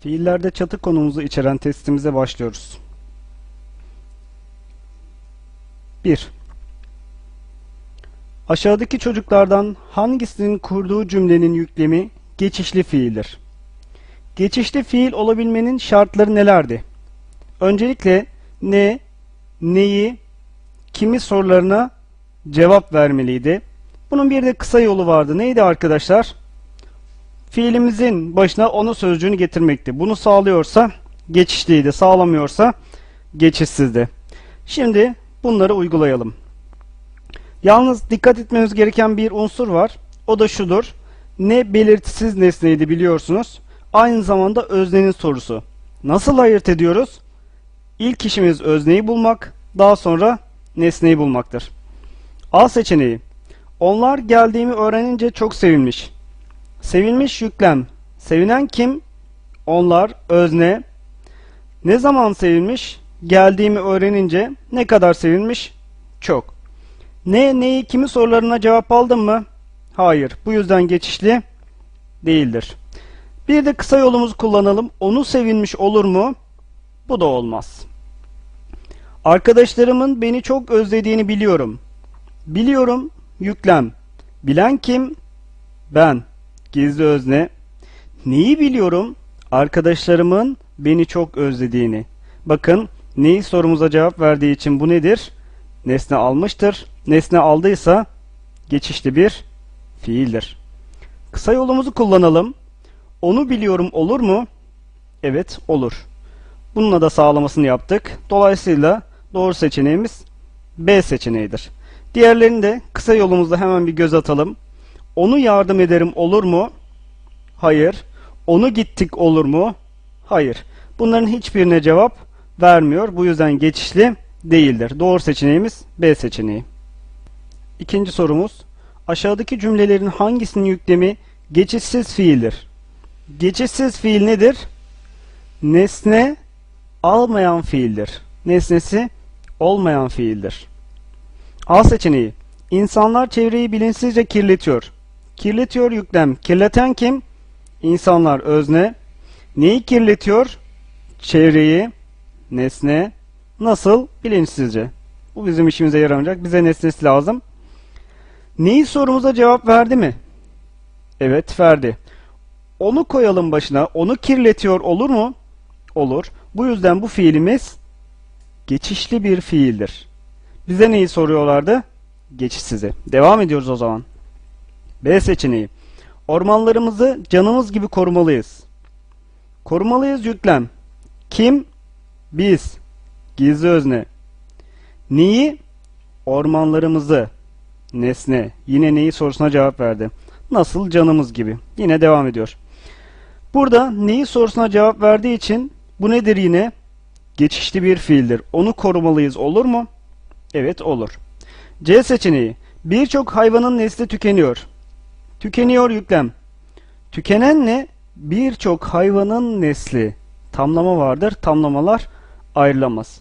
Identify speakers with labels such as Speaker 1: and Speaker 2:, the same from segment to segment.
Speaker 1: Fiillerde çatı konumuzu içeren testimize başlıyoruz. 1. Aşağıdaki çocuklardan hangisinin kurduğu cümlenin yüklemi geçişli fiildir? Geçişli fiil olabilmenin şartları nelerdi? Öncelikle ne, neyi, kimi sorularına cevap vermeliydi. Bunun bir de kısa yolu vardı. Neydi arkadaşlar? Fiilimizin başına onu sözcüğünü getirmekti. Bunu sağlıyorsa geçişliydi, sağlamıyorsa geçişsizdi. Şimdi bunları uygulayalım. Yalnız dikkat etmemiz gereken bir unsur var. O da şudur. Ne belirtisiz nesneydi biliyorsunuz. Aynı zamanda öznenin sorusu. Nasıl ayırt ediyoruz? İlk işimiz özneyi bulmak, daha sonra nesneyi bulmaktır. A seçeneği. Onlar geldiğimi öğrenince çok sevinmiş. Sevilmiş yüklem. Sevinen kim? Onlar, özne. Ne zaman sevinmiş? Geldiğimi öğrenince ne kadar sevinmiş? Çok. Ne, neyi, kimi sorularına cevap aldın mı? Hayır. Bu yüzden geçişli değildir. Bir de kısa yolumuzu kullanalım. Onu sevinmiş olur mu? Bu da olmaz. Arkadaşlarımın beni çok özlediğini biliyorum. Biliyorum yüklem. Bilen kim? Ben. Gizli özne. Neyi biliyorum? Arkadaşlarımın beni çok özlediğini. Bakın neyi sorumuza cevap verdiği için bu nedir? Nesne almıştır. Nesne aldıysa geçişli bir fiildir. Kısa yolumuzu kullanalım. Onu biliyorum olur mu? Evet olur. Bununla da sağlamasını yaptık. Dolayısıyla doğru seçeneğimiz B seçeneğidir. Diğerlerini de kısa yolumuzda hemen bir göz atalım. Onu yardım ederim olur mu? Hayır. Onu gittik olur mu? Hayır. Bunların hiçbirine cevap vermiyor. Bu yüzden geçişli değildir. Doğru seçeneğimiz B seçeneği. İkinci sorumuz. Aşağıdaki cümlelerin hangisinin yüklemi geçişsiz fiildir? Geçişsiz fiil nedir? Nesne almayan fiildir. Nesnesi olmayan fiildir. A seçeneği. İnsanlar çevreyi bilinçsizce kirletiyor. Kirletiyor yüklem. Kirleten kim? İnsanlar özne. Neyi kirletiyor? Çevreyi. Nesne. Nasıl? Bilinçsizce. Bu bizim işimize yaramayacak. Bize nesnesi lazım. Neyi sorumuza cevap verdi mi? Evet verdi. Onu koyalım başına. Onu kirletiyor olur mu? Olur. Bu yüzden bu fiilimiz geçişli bir fiildir. Bize neyi soruyorlardı? Geçişsizi. Devam ediyoruz o zaman. B seçeneği. Ormanlarımızı canımız gibi korumalıyız. Korumalıyız yüklem. Kim? Biz. Gizli özne. Neyi? Ormanlarımızı. Nesne. Yine neyi sorusuna cevap verdi. Nasıl canımız gibi. Yine devam ediyor. Burada neyi sorusuna cevap verdiği için bu nedir yine? Geçişli bir fiildir. Onu korumalıyız olur mu? Evet olur. C seçeneği. Birçok hayvanın nesli tükeniyor. Tükeniyor yüklem. Tükenen ne? Birçok hayvanın nesli. Tamlama vardır. Tamlamalar ayrılamaz.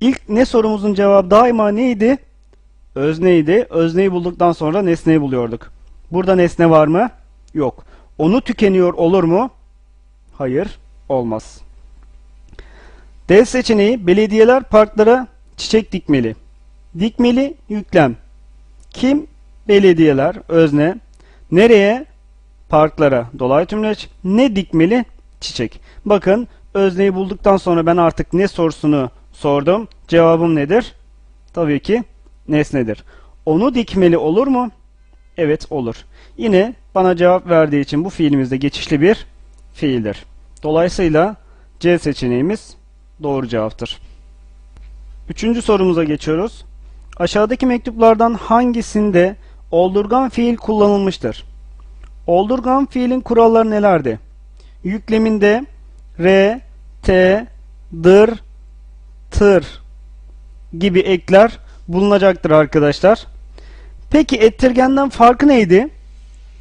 Speaker 1: İlk ne sorumuzun cevabı daima neydi? Özneydi. Özneyi bulduktan sonra nesneyi buluyorduk. Burada nesne var mı? Yok. Onu tükeniyor olur mu? Hayır, olmaz. D seçeneği belediyeler parklara çiçek dikmeli. Dikmeli yüklem. Kim? Belediyeler, özne. Nereye? Parklara. Dolay tümleç. Ne dikmeli? Çiçek. Bakın özneyi bulduktan sonra ben artık ne sorusunu sordum. Cevabım nedir? Tabii ki nesnedir. Onu dikmeli olur mu? Evet olur. Yine bana cevap verdiği için bu fiilimizde geçişli bir fiildir. Dolayısıyla C seçeneğimiz doğru cevaptır. Üçüncü sorumuza geçiyoruz. Aşağıdaki mektuplardan hangisinde oldurgan fiil kullanılmıştır? Oldurgan fiilin kuralları nelerdi? Yükleminde re, te, dır, tır gibi ekler bulunacaktır arkadaşlar. Peki ettirgenden farkı neydi?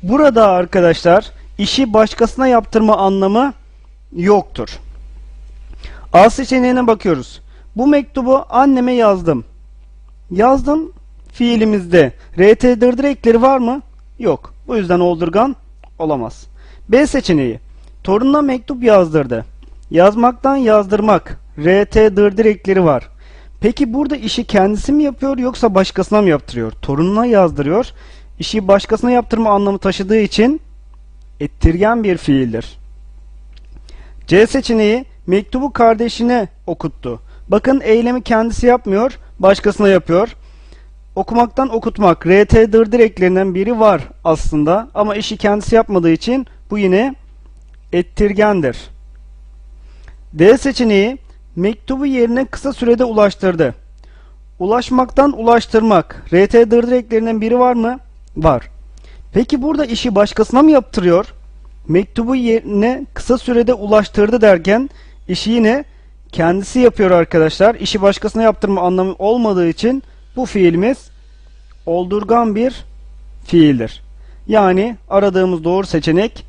Speaker 1: Burada arkadaşlar işi başkasına yaptırma anlamı yoktur. A seçeneğine bakıyoruz. Bu mektubu anneme yazdım. Yazdım fiilimizde rt dırdır var mı? Yok. Bu yüzden oldurgan olamaz. B seçeneği. Torununa mektup yazdırdı. Yazmaktan yazdırmak. RT dırdır var. Peki burada işi kendisi mi yapıyor yoksa başkasına mı yaptırıyor? Torununa yazdırıyor. İşi başkasına yaptırma anlamı taşıdığı için ettirgen bir fiildir. C seçeneği mektubu kardeşine okuttu. Bakın eylemi kendisi yapmıyor, başkasına yapıyor. Okumaktan okutmak, RT dırdır eklerinden biri var aslında ama işi kendisi yapmadığı için bu yine ettirgendir. D seçeneği mektubu yerine kısa sürede ulaştırdı. Ulaşmaktan ulaştırmak, RT dırdır eklerinden biri var mı? Var. Peki burada işi başkasına mı yaptırıyor? Mektubu yerine kısa sürede ulaştırdı derken işi yine kendisi yapıyor arkadaşlar. İşi başkasına yaptırma anlamı olmadığı için bu fiilimiz oldurgan bir fiildir. Yani aradığımız doğru seçenek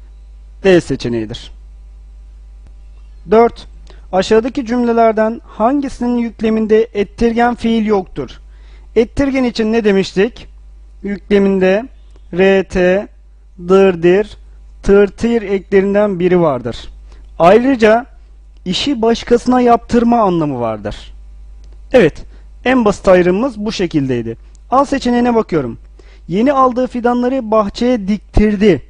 Speaker 1: D seçeneğidir. 4. Aşağıdaki cümlelerden hangisinin yükleminde ettirgen fiil yoktur? Ettirgen için ne demiştik? Yükleminde RT, dırdir, tırtır eklerinden biri vardır. Ayrıca işi başkasına yaptırma anlamı vardır. Evet, en basit ayrımımız bu şekildeydi. Al seçeneğine bakıyorum. Yeni aldığı fidanları bahçeye diktirdi.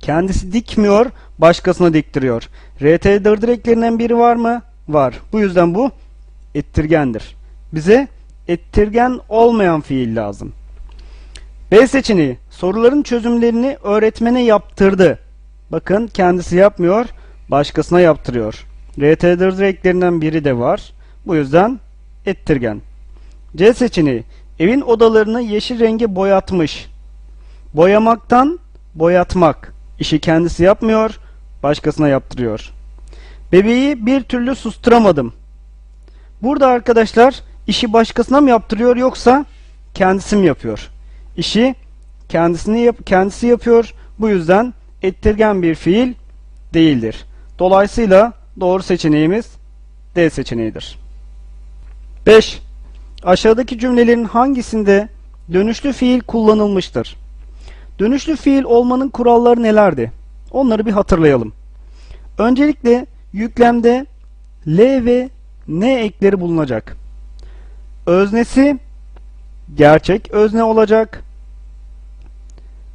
Speaker 1: Kendisi dikmiyor, başkasına diktiriyor. RT dırdır eklerinden biri var mı? Var. Bu yüzden bu ettirgendir. Bize ettirgen olmayan fiil lazım. B seçeneği soruların çözümlerini öğretmene yaptırdı. Bakın kendisi yapmıyor, başkasına yaptırıyor. RT dırdır eklerinden biri de var. Bu yüzden ettirgen. C seçeneği evin odalarını yeşil renge boyatmış. Boyamaktan boyatmak. İşi kendisi yapmıyor, başkasına yaptırıyor. Bebeği bir türlü susturamadım. Burada arkadaşlar işi başkasına mı yaptırıyor yoksa kendisi mi yapıyor? İşi kendisini yap kendisi yapıyor. Bu yüzden ettirgen bir fiil değildir. Dolayısıyla doğru seçeneğimiz D seçeneğidir. 5. Aşağıdaki cümlelerin hangisinde dönüşlü fiil kullanılmıştır? Dönüşlü fiil olmanın kuralları nelerdi? Onları bir hatırlayalım. Öncelikle yüklemde L ve N ekleri bulunacak. Öznesi gerçek özne olacak.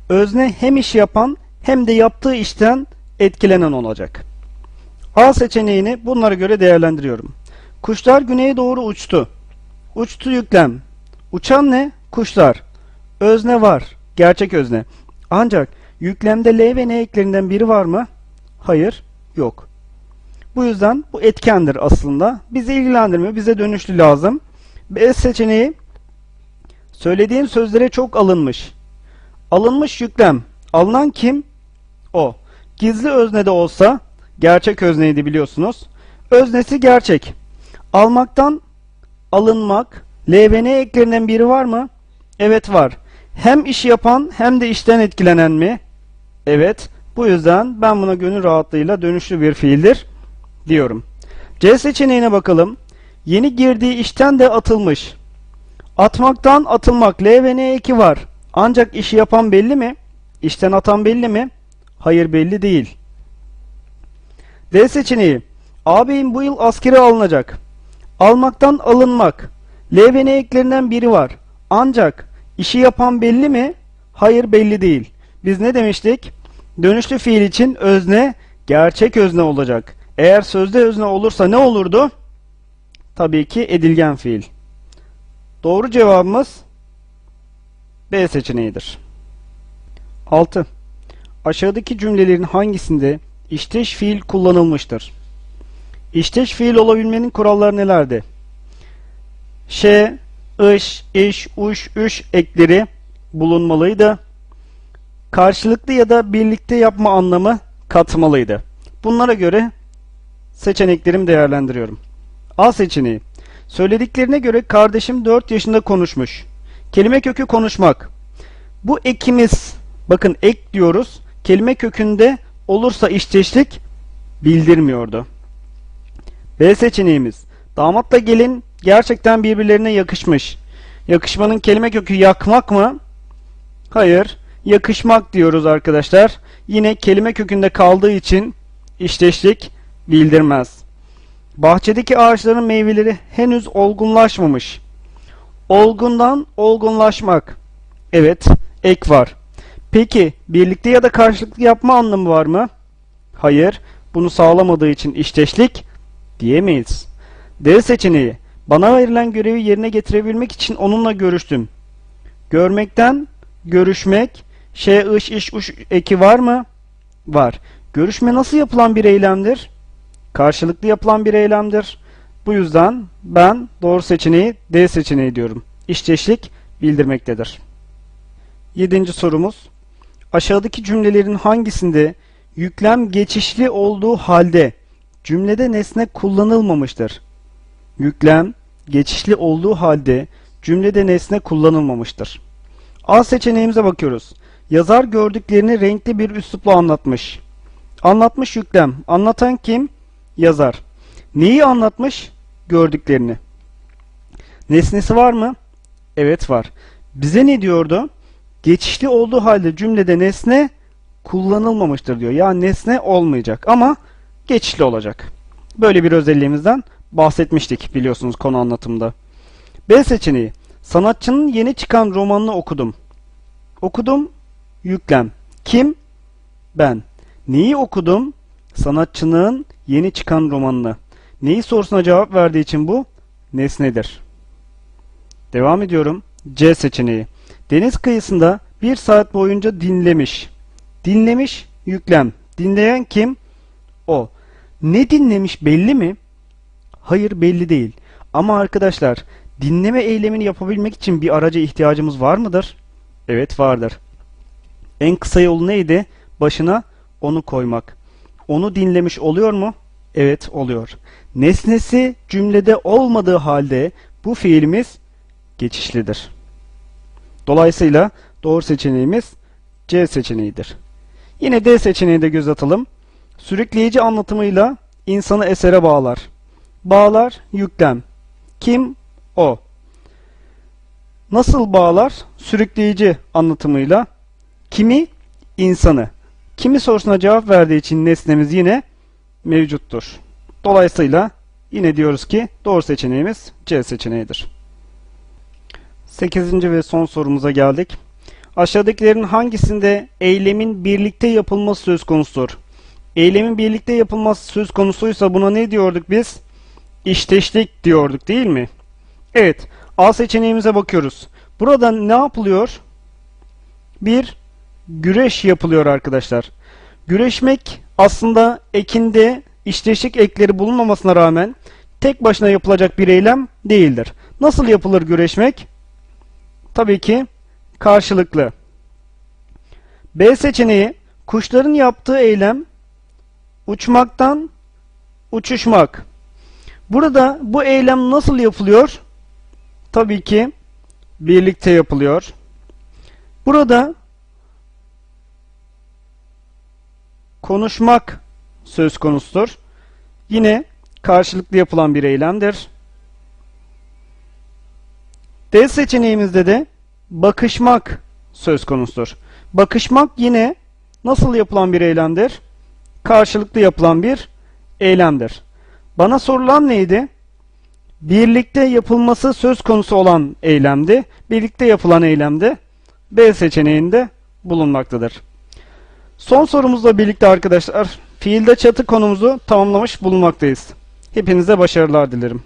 Speaker 1: Özne hem iş yapan hem de yaptığı işten etkilenen olacak. A seçeneğini bunlara göre değerlendiriyorum. Kuşlar güneye doğru uçtu. Uçtu yüklem. Uçan ne? Kuşlar. Özne var. Gerçek özne. Ancak yüklemde L ve N eklerinden biri var mı? Hayır. Yok. Bu yüzden bu etkendir aslında. Bizi ilgilendirmiyor. Bize dönüşlü lazım. B seçeneği söylediğim sözlere çok alınmış. Alınmış yüklem. Alınan kim? O. Gizli özne de olsa gerçek özneydi biliyorsunuz. Öznesi gerçek. Almaktan alınmak. L ve N eklerinden biri var mı? Evet var. Hem iş yapan hem de işten etkilenen mi? Evet. Bu yüzden ben buna gönül rahatlığıyla dönüşlü bir fiildir diyorum. C seçeneğine bakalım. Yeni girdiği işten de atılmış. Atmaktan atılmak. L eki var. Ancak işi yapan belli mi? İşten atan belli mi? Hayır belli değil. D seçeneği. Ağabeyim bu yıl askere alınacak. Almaktan alınmak. L eklerinden biri var. Ancak işi yapan belli mi? Hayır belli değil. Biz ne demiştik? Dönüşlü fiil için özne gerçek özne olacak. Eğer sözde özne olursa ne olurdu? Tabii ki edilgen fiil. Doğru cevabımız B seçeneğidir. 6. Aşağıdaki cümlelerin hangisinde işteş fiil kullanılmıştır? İşteş fiil olabilmenin kuralları nelerdi? Ş, ış, iş, uş, üş ekleri bulunmalıydı. Karşılıklı ya da birlikte yapma anlamı katmalıydı. Bunlara göre seçeneklerimi değerlendiriyorum. A seçeneği. Söylediklerine göre kardeşim 4 yaşında konuşmuş. Kelime kökü konuşmak. Bu ekimiz, bakın ek diyoruz. Kelime kökünde olursa işteşlik bildirmiyordu. B seçeneğimiz. Damatla gelin gerçekten birbirlerine yakışmış. Yakışmanın kelime kökü yakmak mı? Hayır. Yakışmak diyoruz arkadaşlar. Yine kelime kökünde kaldığı için İşteşlik bildirmez. Bahçedeki ağaçların meyveleri henüz olgunlaşmamış. Olgundan olgunlaşmak. Evet, ek var. Peki birlikte ya da karşılıklı yapma anlamı var mı? Hayır, bunu sağlamadığı için işteşlik diyemeyiz. D seçeneği. Bana verilen görevi yerine getirebilmek için onunla görüştüm. Görmekten görüşmek, şey ış iş uş eki var mı? Var. Görüşme nasıl yapılan bir eylemdir? Karşılıklı yapılan bir eylemdir. Bu yüzden ben doğru seçeneği D seçeneği diyorum. İşteşlik bildirmektedir. Yedinci sorumuz. Aşağıdaki cümlelerin hangisinde yüklem geçişli olduğu halde cümlede nesne kullanılmamıştır? Yüklem geçişli olduğu halde cümlede nesne kullanılmamıştır. A seçeneğimize bakıyoruz. Yazar gördüklerini renkli bir üslupla anlatmış. Anlatmış yüklem. Anlatan kim? Yazar. Neyi anlatmış? Gördüklerini. Nesnesi var mı? Evet var. Bize ne diyordu? Geçişli olduğu halde cümlede nesne kullanılmamıştır diyor. Yani nesne olmayacak ama geçişli olacak. Böyle bir özelliğimizden bahsetmiştik biliyorsunuz konu anlatımda. B seçeneği. Sanatçının yeni çıkan romanını okudum. Okudum, yüklem. Kim? Ben. Neyi okudum? Sanatçının yeni çıkan romanını. Neyi sorusuna cevap verdiği için bu nesnedir. Devam ediyorum. C seçeneği. Deniz kıyısında bir saat boyunca dinlemiş. Dinlemiş, yüklem. Dinleyen kim? O. Ne dinlemiş belli mi? Hayır belli değil. Ama arkadaşlar dinleme eylemini yapabilmek için bir araca ihtiyacımız var mıdır? Evet vardır. En kısa yolu neydi? Başına onu koymak. Onu dinlemiş oluyor mu? Evet oluyor. Nesnesi cümlede olmadığı halde bu fiilimiz geçişlidir. Dolayısıyla doğru seçeneğimiz C seçeneğidir. Yine D seçeneği de göz atalım. Sürükleyici anlatımıyla insanı esere bağlar. Bağlar yüklem. Kim? O. Nasıl bağlar? Sürükleyici anlatımıyla. Kimi? İnsanı. Kimi sorusuna cevap verdiği için nesnemiz yine mevcuttur. Dolayısıyla yine diyoruz ki doğru seçeneğimiz C seçeneğidir. 8. ve son sorumuza geldik. Aşağıdakilerin hangisinde eylemin birlikte yapılması söz konusudur? Eylemin birlikte yapılması söz konusuysa buna ne diyorduk biz? İşteşlik diyorduk değil mi? Evet. A seçeneğimize bakıyoruz. Burada ne yapılıyor? Bir güreş yapılıyor arkadaşlar. Güreşmek aslında ekinde işteşik ekleri bulunmamasına rağmen tek başına yapılacak bir eylem değildir. Nasıl yapılır güreşmek? Tabii ki karşılıklı. B seçeneği kuşların yaptığı eylem uçmaktan uçuşmak. Burada bu eylem nasıl yapılıyor? Tabii ki birlikte yapılıyor. Burada konuşmak söz konusudur. Yine karşılıklı yapılan bir eylemdir. D seçeneğimizde de bakışmak söz konusudur. Bakışmak yine nasıl yapılan bir eylemdir? Karşılıklı yapılan bir eylemdir. Bana sorulan neydi? Birlikte yapılması söz konusu olan eylemdi. Birlikte yapılan eylemde B seçeneğinde bulunmaktadır. Son sorumuzla birlikte arkadaşlar fiilde çatı konumuzu tamamlamış bulunmaktayız. Hepinize başarılar dilerim.